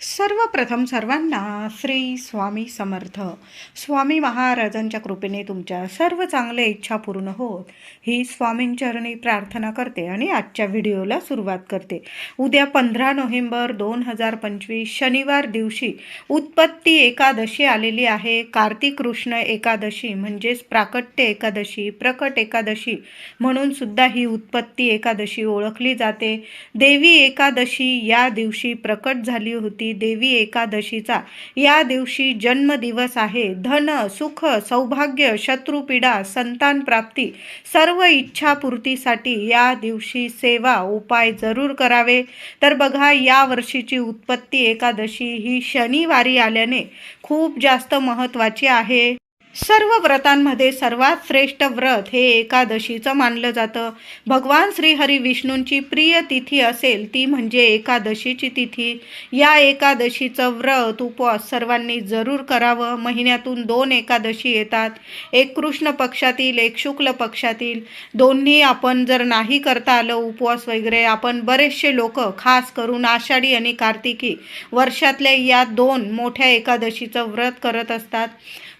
सर्वप्रथम सर्वांना श्री स्वामी समर्थ. स्वामी महाराजांच्या कृपेने तुमच्या सर्व चांगल्या इच्छा पूर्ण होत. ही स्वामींचरणी प्रार्थना करते आणि आजच्या व्हिडिओला सुरुवात करते. उद्या पंधरा नोव्हेंबर दोन हजार पंचवीस शनिवार दिवशी उत्पत्ती एकादशी आलेली आहे. कार्तिक कृष्ण एकादशी म्हणजेच प्राकट्य एकादशी प्रकट एकादशी म्हणून सुद्धा ही उत्पत्ती एकादशी ओळखली जाते. देवी एकादशी या दिवशी प्रकट झाली होती. देवी एकादशीचा या दिवशी जन्मदिवस आहे. धन सुख सौभाग्य शत्रुपीडा संतान प्राप्ती सर्व इच्छापूर्तीसाठी या दिवशी सेवा उपाय जरूर करावे. तर बघा या वर्षीची उत्पत्ती एकादशी ही शनिवारी आल्याने खूप जास्त महत्त्वाची आहे. सर्व व्रतांमध्ये सर्वात श्रेष्ठ व्रत हे एकादशीचं मानलं जातं. भगवान श्रीहरी विष्णूंची प्रिय तिथी असेल ती म्हणजे एकादशीची तिथी. या एकादशीचं व्रत उपवास सर्वांनी जरूर करावं. महिन्यातून दोन एकादशी येतात. एक कृष्ण पक्षातील एक शुक्ल पक्षातील. दोन्ही आपण जर नाही करता आलं उपवास वगैरे आपण बरेचसे लोक खास करून आषाढी आणि कार्तिकी वर्षातल्या या दोन मोठ्या एकादशीचं व्रत करत असतात.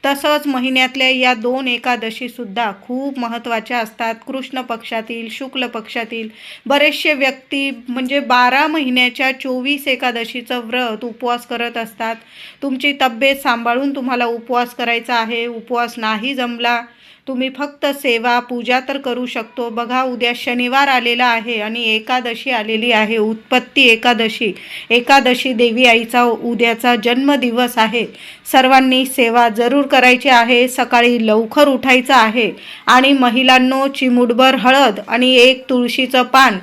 तसंच महिन्यातल्या या दोन एकादशीसुद्धा खूप महत्त्वाच्या असतात. कृष्ण पक्षातील शुक्ल पक्षातील बरेचसे व्यक्ती म्हणजे बारा महिन्याच्या चोवीस एकादशीचं व्रत उपवास करत असतात. तुमची तब्येत सांभाळून तुम्हाला उपवास करायचा आहे उपवास नाही जमला तुम्ही फक्त सेवा पूजा तर करू शकतो. बघा उद्या शनिवार आलेला आहे आणि एकादशी आलेली आहे. उत्पत्ती एकादशी. एकादशी देवी आईचा उद्याचा जन्मदिवस आहे. सर्वांनी सेवा जरूर करायची आहे. सकाळी लवकर उठायचं आहे. आणि महिलांनो चिमुटभर हळद आणि एक तुळशीचं पान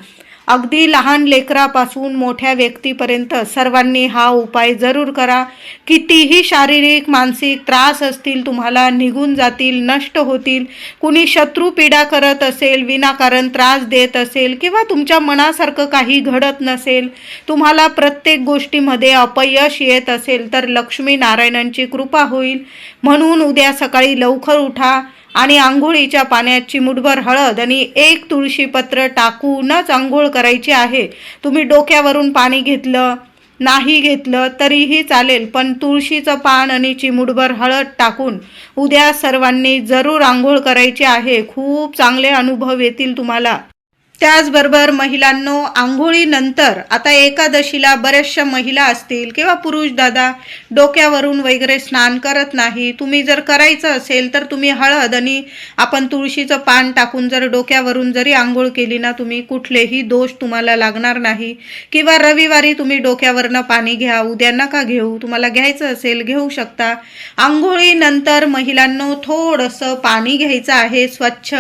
अगदी लहान लेकरापासून मोठ्या व्यक्तीपर्यंत सर्वांनी हा उपाय जरूर करा. कितीही शारीरिक मानसिक त्रास असतील तुम्हाला निघून जातील नष्ट होतील कुणी शत्रू पीडा करत असेल विनाकारण त्रास देत असेल किंवा तुमच्या मनासारखं काही घडत नसेल तुम्हाला प्रत्येक गोष्टीमध्ये अपयश येत असेल तर लक्ष्मी नारायणांची कृपा होईल. म्हणून उद्या सकाळी लवकर उठा. आणि आंघोळीच्या पाण्यात चिमुटभर हळद आणि एक तुळशीपत्र टाकूनच आंघोळ करायची आहे. तुम्ही डोक्यावरून पाणी घेतलं नाही घेतलं तरीही चालेल पण तुळशीचं पान आणि चिमुटभर हळद टाकून उद्या सर्वांनी जरूर आंघोळ करायची आहे. खूप चांगले अनुभव येतील तुम्हाला. त्याचबरोबर महिलांनो आंघोळीनंतर आता एकादशीला बऱ्याचशा महिला असतील किंवा पुरुष दादा डोक्यावरून वगैरे स्नान करत नाही तुम्ही जर करायचं असेल तर तुम्ही हळद आणि आपण तुळशीचं पान टाकून जर डोक्यावरून जरी आंघोळ केली ना तुम्ही कुठलेही दोष तुम्हाला लागणार नाही. किंवा रविवारी तुम्ही डोक्यावरनं पाणी घ्या उद्या नका घेऊ तुम्हाला घ्यायचं असेल घेऊ शकता. आंघोळीनंतर महिलांनो थोडंसं पाणी घ्यायचं आहे स्वच्छ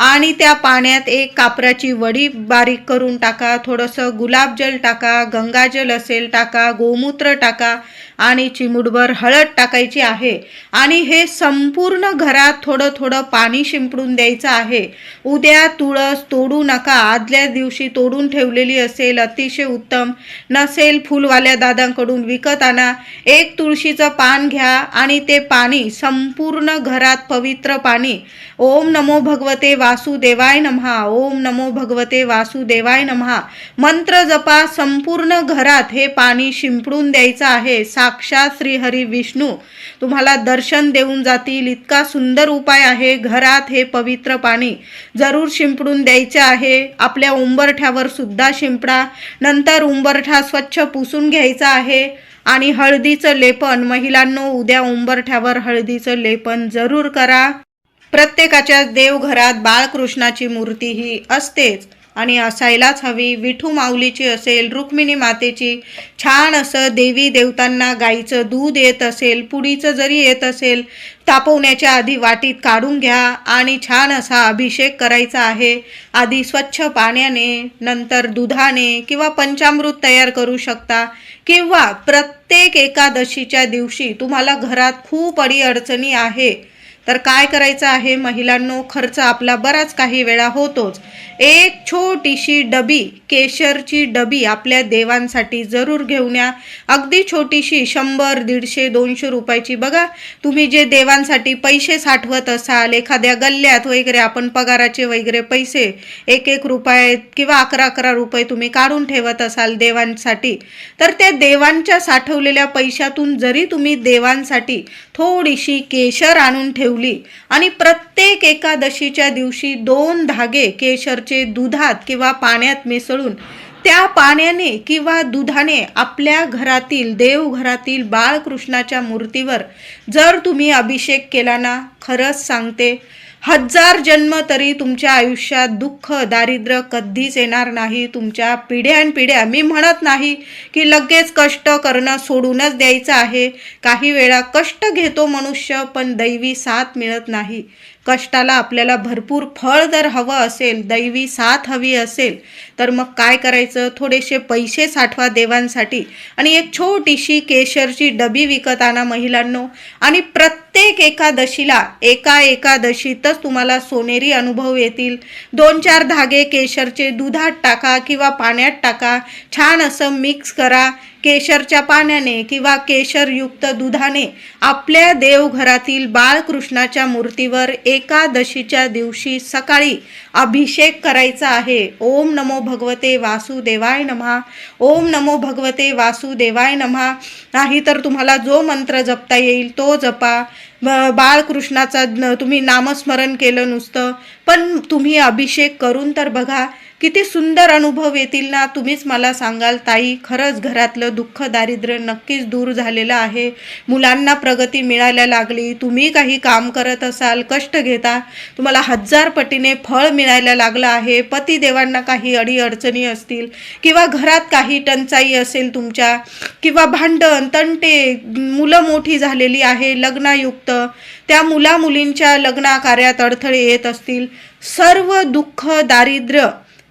आणि त्या पाण्यात एक कापराची वडी बारीक करून टाका थोडंसं गुलाबजल टाका गंगाजल असेल टाका गोमूत्र टाका आणि चिमुटभर हळद टाकायची आहे. आणि हे संपूर्ण घरात थोडं थोडं पाणी शिंपडून द्यायचं आहे. उद्या तुळस तोडू नका. आदल्या दिवशी तोडून ठेवलेली असेल अतिशय उत्तम. नसेल फुलवाल्या दादांकडून विकत आणा. एक तुळशीचं पान घ्या आणि ते पाणी संपूर्ण घरात पवित्र पाणी. ओम नमो भगवते वासुदेवाय नमहा. ओम नमो भगवते वासुदेवाय नमहा. मंत्र जपा. संपूर्ण घरात हे पाणी शिंपडून द्यायचं आहे. सा साक्षात श्रीहरी विष्णू. तुम्हाला दर्शन देऊन जातील. इतका सुंदर उपाय आहे. घरात हे पवित्र पाणी जरूर शिंपडून द्यायचे आहे. आपल्या उंबरठ्यावर सुद्धा शिंपडा. नंतर उंबरठा स्वच्छ पुसून घ्यायचा आहे. आणि हळदीचं लेपन. महिलांनो उद्या उंबरठ्यावर हळदीचं लेपन जरूर करा. प्रत्येकाच्या देवघरात बाळकृष्णाची मूर्ती ही असतेच. आणि असायलाच हवी. विठू माऊलीची असेल रुक्मिणी मातेची छान असं देवी देवतांना गाईचं दूध येत असेल पुडीचं जरी येत असेल तापवण्याच्या आधी वाटीत काढून घ्या आणि छान असा अभिषेक करायचा आहे. आधी स्वच्छ पाण्याने नंतर दुधाने किंवा पंचामृत तयार करू शकता. किंवा प्रत्येक एकादशीच्या दिवशी तुम्हाला घरात खूप अडीअडचणी आहे. तर काय करायचं आहे? महिलांनो खर्च आपला बराच काही वेळा होतोच. एक छोटीशी डबी केशरची डबी आपल्या देवांसाठी जरूर घेऊन या. अगदी छोटीशी शंभर दीडशे दोनशे रुपयाची. बघा तुम्ही जे देवांसाठी पैसे साठवत असाल एखाद्या गल्ल्यात वगैरे आपण पगाराचे वगैरे पैसे एक एक रुपये किंवा अकरा अकरा रुपये तुम्ही काढून ठेवत असाल देवांसाठी तर त्या देवांच्या साठवलेल्या पैशातून जरी तुम्ही देवांसाठी थोडीशी केशर आणून ठेवली. आणि प्रत्येक एकादशीच्या दिवशी दोन धागे केशरचे दुधात किंवा पाण्यात मिसळून त्या पाण्याने किंवा दुधाने आपल्या घरातील देवघरातील बाळकृष्णाच्या मूर्तीवर जर तुम्ही अभिषेक केला ना खरंच सांगते हजार जन्म तरी तुमच्या आयुष्यात दुःख दारिद्र्य कधीच येणार नाही. तुमच्या पिढ्यानपिढ्या मी म्हणत नाही की लगेच कष्ट करणं सोडूनच द्यायचं आहे. काही वेळा कष्ट घेतो मनुष्य पण दैवी साथ मिळत नाही. कष्टाला आपल्याला भरपूर फळ जर हवं असेल दैवी साथ हवी असेल तर मग काय करायचं? थोडेसे पैसे साठवा देवांसाठी. आणि एक छोटीशी केशरची डबी विकत आणा महिलांनो आणि प्रत्येक प्रत्येक एकादशीला एका एकादशीतच तुम्हाला सोनेरी अनुभव येतील. दोन चार धागे केशरचे दुधात टाका किंवा पाण्यात टाका. छान असं मिक्स करा. केशरच्या पाण्याने किंवा केशरयुक्त दुधाने आपल्या देवघरातील बाळकृष्णाच्या मूर्तीवर एकादशीच्या दिवशी सकाळी अभिषेक करायचा आहे. ओम नमो भगवते वासुदेवाय नमहा. ओम नमो भगवते वासुदेवाय नमहा. नाही तर तुम्हाला जो मंत्र जपता येईल तो जपा. बाळकृष्णाचा तुम्ही नामस्मरण केलं नुसतं. पण तुम्ही अभिषेक करून तर बघा किती सुंदर अनुभव येतील ना तुम्हीच मला सांगाल. ताई खरंच घरातलं दुःख दारिद्र्य नक्कीच दूर झालेलं आहे. मुलांना प्रगती मिळायला लागली. तुम्ही काही काम करत असाल कष्ट घेता. तुम्हाला हजार पटीने फळ मिळायला लागलं आहे. पतिदेवांना काही अडीअडचणी असतील किंवा घरात काही टंचाई असेल तुमच्या किंवा भांडण तंटे मुलं मोठी झालेली आहे लग्नायुक्त त्या मुला मुलींच्या अडथळे येत असतील. सर्व दुःख दारिद्र्य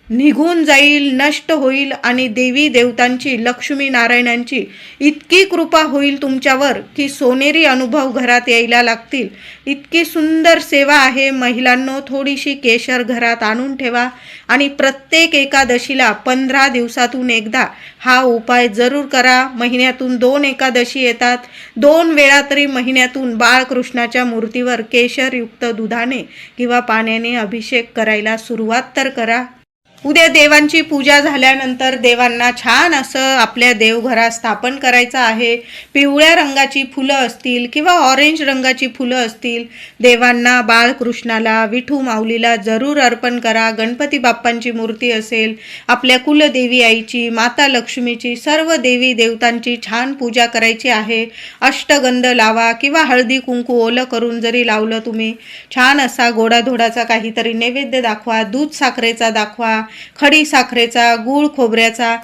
निघून जाईल नष्ट होईल आणि देवी देवतांची लक्ष्मी नारायणांची इतकी कृपा होईल तुमच्यावर की सोनेरी अनुभव घरात यायला लागतील. इतकी सुंदर सेवा आहे. महिलांनो थोडीशी केशर घरात आणून ठेवा आणि प्रत्येक एकादशीला पंधरा दिवसातून एकदा हा उपाय जरूर करा. महिन्यातून दोन एकादशी येतात. दोन वेळा तरी महिन्यातून बाळकृष्णाच्या मूर्तीवर केशरयुक्त दुधाने किंवा पाण्याने अभिषेक करायला सुरुवात तर करा. उद्या देवांची पूजा झाल्यानंतर देवांना छान असं आपल्या देवघरात स्थापन करायचं आहे. पिवळ्या रंगाची फुलं असतील किंवा ऑरेंज रंगाची फुलं असतील देवांना बाळकृष्णाला विठू माऊलीला जरूर अर्पण करा. गणपती बाप्पांची मूर्ती असेल आपल्या कुलदेवी आईची माता लक्ष्मीची सर्व देवी देवतांची छान पूजा करायची आहे. अष्टगंध लावा किंवा हळदी कुंकू ओलं करून जरी लावलं तुम्ही छान असा गोडाधोडाचा काहीतरी नैवेद्य दाखवा दूध साखरेचा दाखवा खडी साखरेचा गूळ खोबऱ्याचा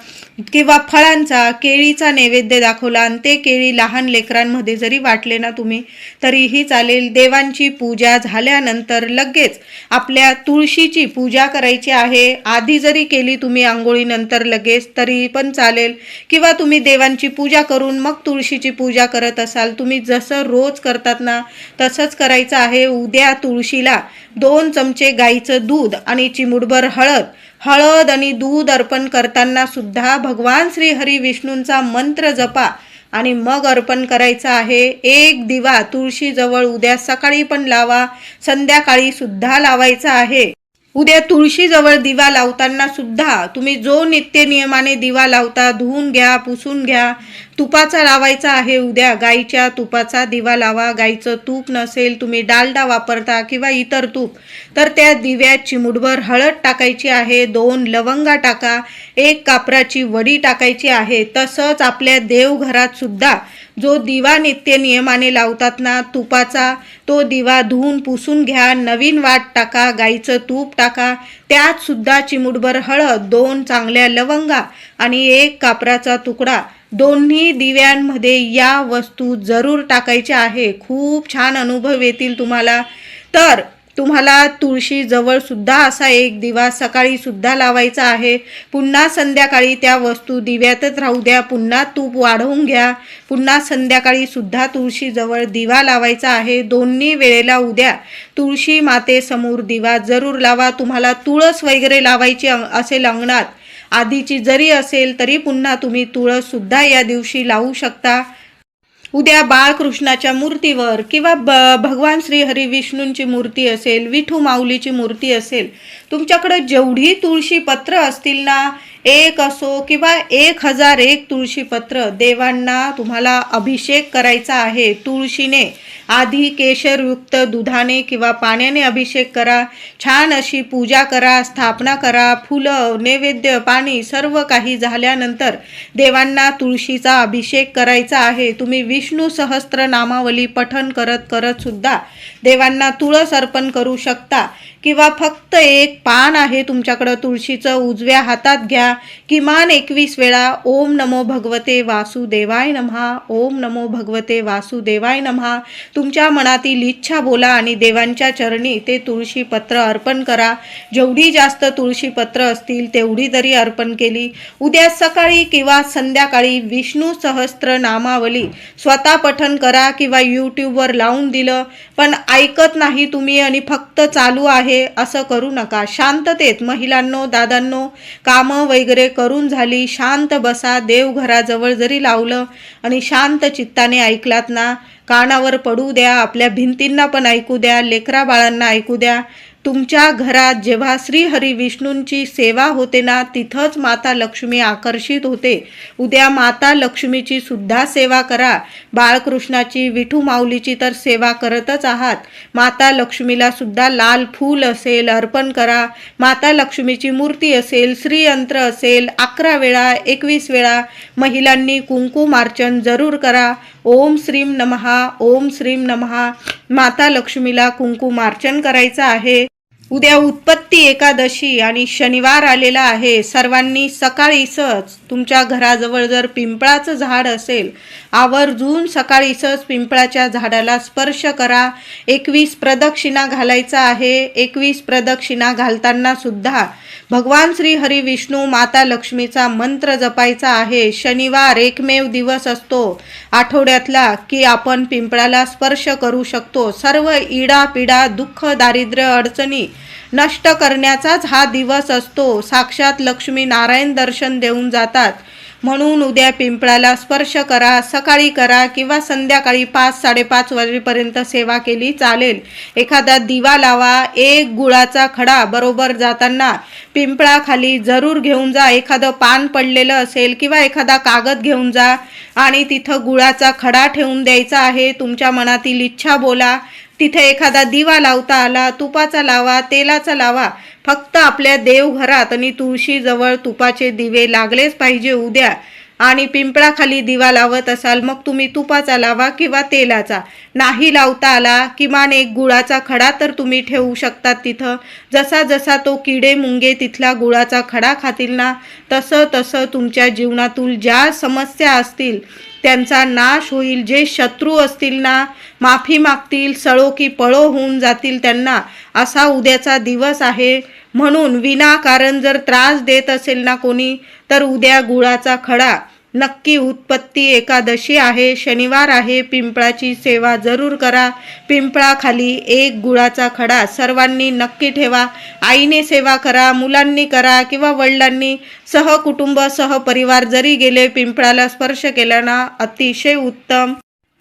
किंवा फळांचा केळीचा नैवेद्य दाखवला आणि ते केळी लहान लेकरांमध्ये जरी वाटले ना तुम्ही तरीही चालेल. देवांची पूजा झाल्यानंतर लगेच आपल्या तुळशीची पूजा करायची आहे. आधी जरी केली तुम्ही आंघोळीनंतर लगेच तरी पण चालेल. किंवा तुम्ही देवांची पूजा करून मग तुळशीची पूजा करत असाल तुम्ही जसं रोज करतात ना तसंच करायचं आहे. उद्या तुळशीला दोन चमचे गाईचं दूध आणि चिमुडभर हळद हळद आणि दूध अर्पण करताना सुद्धा भगवान श्री हरी विष्णूंचा मंत्र जपा आणि मग अर्पण करायचं आहे. एक दिवा तुळशीजवळ उद्या सकाळी पण लावा संध्याकाळी सुद्धा लावायचा आहे. उद्या तुळशीजवळ दिवा लावताना सुद्धा तुम्ही जो नित्य नियमाने दिवा लावता धुवून घ्या पुसून घ्या तुपाचा लावायचा आहे उद्या गाईच्या तुपाचा दिवा लावा गाईचं तूप नसेल तुम्ही डालडा वापरता किंवा इतर तूप तर त्या दिव्यात चिमुडभर हळद टाकायची आहे दोन लवंगा टाका एक कापराची वडी टाकायची आहे तसंच आपल्या देवघरात सुद्धा जो दिवा नित्य नियमाने लावतात ना तुपाचा तो दिवा धुवून पुसून घ्या नवीन वाट टाका गाईचं तूप टाका त्यात सुद्धा हळद दोन चांगल्या लवंगा आणि एक कापराचा तुकडा. दोन्ही दिव्यांमध्ये या वस्तू जरूर टाकायच्या आहे. खूप छान अनुभव येतील तुम्हाला. तर तुम्हाला तुळशीजवळसुद्धा सुद्धा असा एक दिवा सकाळी सुद्धा लावायचा आहे. पुन्हा संध्याकाळी त्या वस्तू दिव्यातच राहू द्या. पुन्हा तूप वाढवून घ्या. पुन्हा संध्याकाळी सुद्धा दिवा लावायचा आहे. दोन्ही वेळेला उद्या तुळशी मातेसमोर दिवा जरूर लावा. तुम्हाला तुळस वगैरे लावायची असेल अंगणात. आधीची जरी असेल तरी पुन्हा तुम्ही तुळस सुद्धा या दिवशी लावू शकता. उद्या बाळकृष्णाच्या मूर्तीवर किंवा ब भगवान श्री हरी विष्णूंची मूर्ती असेल विठू माऊलीची मूर्ती असेल तुमच्याकडे जेवढी तुळशी पत्र असतील ना एक असो किंवा एक हजार एक तुळशीपत्र देवांना तुम्हाला अभिषेक करायचा आहे तुळशीने. आधी केशरयुक्त दुधाने किंवा पाण्याने अभिषेक करा. छान अशी पूजा करा स्थापना करा. फुलं नैवेद्य पाणी सर्व काही झाल्यानंतर देवांना तुळशीचा अभिषेक करायचा आहे. तुम्ही विष्णू सहस्त्र नामावली पठन करत करत सुद्धा देवांना तुळस अर्पण करू शकता. किंवा फक्त एक पान आहे तुमच्याकडं तुळशीचं उजव्या हातात घ्या. किमान एकवीस वेळा ओम नमो भगवते वासुदेवाय नमहा. ओम नमो भगवते वासुदेवाय नमहा. तुमच्या मनातील इच्छा बोला आणि देवांच्या चरणी ते तुळशी पत्र अर्पण करा. जेवढी जास्त तुळशी पत्र असतील तेवढी तरी अर्पण केली उद्या सकाळी किंवा संध्याकाळी विष्णू सहस्त्र नामावली स्वतः पठन करा किंवा यूट्यूबवर लावून दिलं पण ऐकत नाही तुम्ही आणि फक्त चालू आहे असं करू नका. शांततेत महिलांनो दादांनो कामं वगैरे करून झाली शांत बसा देवघराजवळ जरी लावलं आणि शांत चित्ताने ऐकलात ना कानावर पडू द्या आपल्या भिंतींना पण ऐकू द्या लेकरा बाळांना ऐकू द्या तुमच्या घरात जेव्हा श्रीहरी विष्णूंची सेवा होते ना तिथंच माता लक्ष्मी आकर्षित होते. उद्या माता लक्ष्मीची सुद्धा सेवा करा. बाळकृष्णाची विठू माऊलीची तर सेवा करतच आहात. माता लक्ष्मीला सुद्धा लाल फूल असेल अर्पण करा. माता लक्ष्मीची मूर्ती असेल श्रीयंत्र असेल अकरा वेळा एकवीस वेळा महिलांनी कुंकुमार्चन जरूर करा. ओम श्रीम नमहा ओम श्रीम नमहा माता लक्ष्मीला कुंकुमार्चन करायचं आहे. उद्या उत्पत्ती एकादशी आणि शनिवार आलेला आहे. सर्वांनी सकाळीसच तुमच्या घराजवळ जर पिंपळाचं झाड असेल आवर्जून सकाळीसच पिंपळाच्या झाडाला स्पर्श करा. एकवीस प्रदक्षिणा घालायचा आहे. एकवीस प्रदक्षिणा घालताना सुद्धा भगवान श्री हरी विष्णू माता लक्ष्मीचा मंत्र जपायचा आहे. शनिवार एकमेव दिवस असतो आठवड्यातला की आपण पिंपळाला स्पर्श करू शकतो. सर्व इडा पिडा दुःख दारिद्र्य अडचणी नष्ट करण्याचाच हा दिवस असतो. साक्षात लक्ष्मी नारायण दर्शन देऊन जातात. म्हणून उद्या पिंपळाला स्पर्श करा सकाळी करा किंवा संध्याकाळी पाच साडेपाच वाजेपर्यंत सेवा केली चालेल. एखादा दिवा लावा एक गुळाचा खडा बरोबर जाताना पिंपळाखाली जरूर घेऊन जा. एखादं पान पडलेलं असेल किंवा एखादा कागद घेऊन जा आणि तिथं गुळाचा खडा ठेवून द्यायचा आहे. तुमच्या मनातील इच्छा बोला. तिथे एखादा दिवा लावता आला तुपाचा लावा तेलाचा लावा फक्त आपल्या देवघरात आणि तुळशीजवळ तुपाचे दिवे लागलेच पाहिजे उद्या. आणि पिंपळाखाली दिवा लावत असाल मग तुम्ही तुपाचा लावा किंवा तेलाचा. नाही लावता आला किमान एक गुळाचा खडा तर तुम्ही ठेवू शकतात तिथं. जसा जसा तो किडे मुंगे तिथला गुळाचा खडा खातील ना तसं तसं तुमच्या जीवनातून ज्या समस्या असतील त्यांचा नाश होईल. जे शत्रू असतील ना माफी मागतील सळो की पळो होऊन जातील त्यांना असा उद्याचा दिवस आहे. म्हणून विनाकारण जर त्रास देत असेल ना कोणी तर उद्या गुळाचा खडा नक्की उत्पत्ती एकादशी आहे शनिवार आहे पिंपळाची सेवा जरूर करा. पिंपळाखाली एक गुळाचा खडा सर्वांनी नक्की ठेवा. आईने सेवा करा मुलांनी करा किंवा वडिलांनी सहकुटुंब सहपरिवार जरी गेले पिंपळाला स्पर्श केला ना अतिशय उत्तम.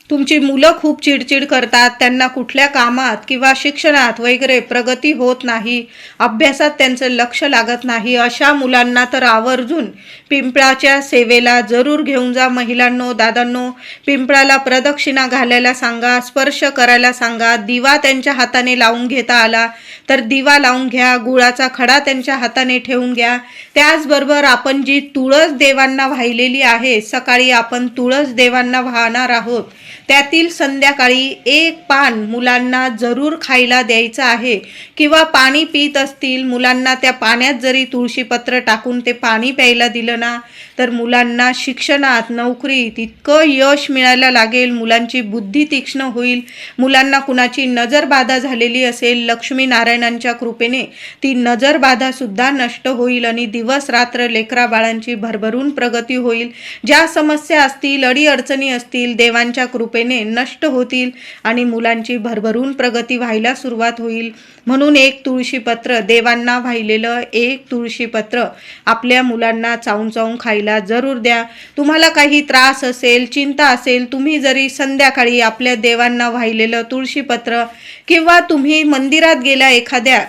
तुमची मुलं खूप चिडचिड करतात त्यांना कुठल्या कामात किंवा शिक्षणात वगैरे प्रगती होत नाही अभ्यासात त्यांचं लक्ष लागत नाही अशा मुलांना तर आवर्जून पिंपळाच्या सेवेला जरूर घेऊन जा महिलांनो दादांनो. पिंपळाला प्रदक्षिणा घालायला सांगा स्पर्श करायला सांगा दिवा त्यांच्या हाताने लावून घेता आला तर दिवा लावून घ्या गुळाचा खडा त्यांच्या हाताने ठेवून घ्या. त्याचबरोबर आपण जी तुळस देवांना वाहिलेली आहे सकाळी आपण तुळस देवांना वाहणार आहोत. त्यातील संध्याकाळी एक पान मुलांना जरूर खायला द्यायचं आहे. किंवा पाणी पित असतील मुलांना त्या पाण्यात जरी तुळशीपत्र टाकून ते पाणी प्यायला दिलं ना तर मुलांना शिक्षणात नोकरीत इतकं यश मिळायला लागेल मुलांची बुद्धी तीक्ष्ण होईल. मुलांना कुणाची नजरबाधा झालेली असेल लक्ष्मीनारायणांच्या कृपेने ती नजरबाधासुद्धा नष्ट होईल आणि दिवस रात्र लेकरा बाळांची भरभरून प्रगती होईल. ज्या समस्या असतील अडीअडचणी असतील देवांच्या कृपेने नष्ट होतील आणि मुलांची भरभरून प्रगती व्हायला सुरुवात होईल. म्हणून एक तुळशीपत्र देवांना वाहिलेलं एक तुळशीपत्र आपल्या मुलांना चावून चावून खायला जरूर द्या. तुम्हाला काही त्रास असेल चिंता असेल तुम्ही जरी संध्याकाळी आपल्या देवांना वाहिलेलं तुळशीपत्र किंवा तुम्ही मंदिरात गेल्या एखाद्या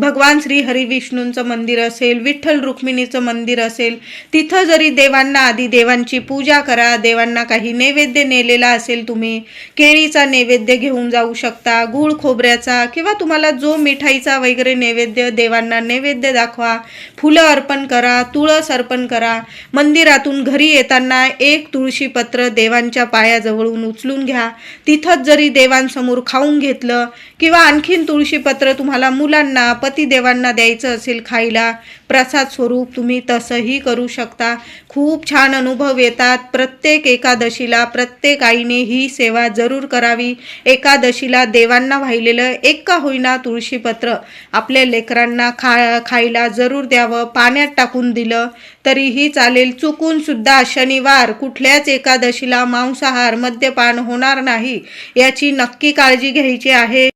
भगवान श्री हरिविष्णूंचं मंदिर असेल विठ्ठल रुक्मिणीचं मंदिर असेल तिथं जरी देवांना आधी देवांची पूजा करा देवांना काही नैवेद्य नेलेला असेल तुम्ही केळीचा नैवेद्य घेऊन जाऊ शकता गूळ खोबऱ्याचा किंवा तुम्हाला जो मिठाईचा वगैरे नैवेद्य देवांना नैवेद्य दाखवा फुलं अर्पण करा तुळस अर्पण करा मंदिरातून घरी येताना एक तुळशीपत्र देवांच्या पायाजवळून उचलून घ्या तिथंच जरी देवांसमोर खाऊन घेतलं किंवा आणखीन तुळशीपत्र तुम्हाला मुलांना पतिदेवांना द्यायचं असेल खायला प्रसाद स्वरूप तुम्ही तसंही करू शकता. खूप छान अनुभव येतात. प्रत्येक एकादशीला प्रत्येक आईने ही सेवा जरूर करावी. एकादशीला देवांना वाहिलेलं एक का होईना तुळशीपत्र आपल्या लेकरांना खा खायला जरूर द्यावं. पाण्यात टाकून दिलं तरीही चालेल. चुकून सुद्धा शनिवार कुठल्याच एकादशीला मांसाहार मद्यपान होणार नाही. याची नक्की काळजी घ्यायची आहे.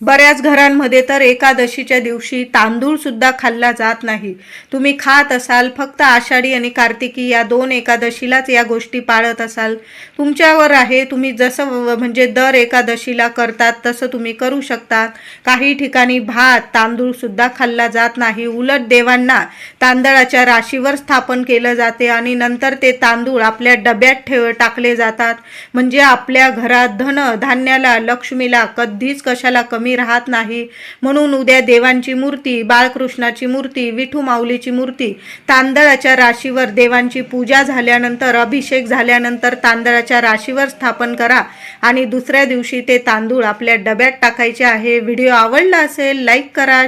बऱ्याच घरांमध्ये तर एकादशीच्या दिवशी तांदूळ सुद्धा खाल्ला जात नाही. तुम्ही खात असाल फक्त आषाढी आणि कार्तिकी या दोन एकादशीलाच या गोष्टी पाळत असाल. तुमच्यावर आहे तुम्ही जसं म्हणजे दर एकादशीला करतात तसं तुम्ही करू शकता. काही ठिकाणी भात तांदूळ सुद्धा खाल्ला जात नाही. उलट देवांना तांदळाच्या राशीवर स्थापन केलं जाते आणि नंतर ते तांदूळ आपल्या डब्यात ठेव टाकले जातात. म्हणजे आपल्या घरात धन धान्याला लक्ष्मीला कधीच कशाला कमी कमी राहत नाही. म्हणून उद्या देवांची मूर्ती बाळकृष्णाची मूर्ती विठू माऊलीची मूर्ती तांदळाच्या राशीवर देवांची पूजा झाल्यानंतर अभिषेक झाल्यानंतर तांदळाच्या राशीवर स्थापन करा. आणि दुसऱ्या दिवशी ते तांदूळ आपल्या डब्यात टाकायचे आहे. व्हिडिओ आवडला असेल लाईक करा.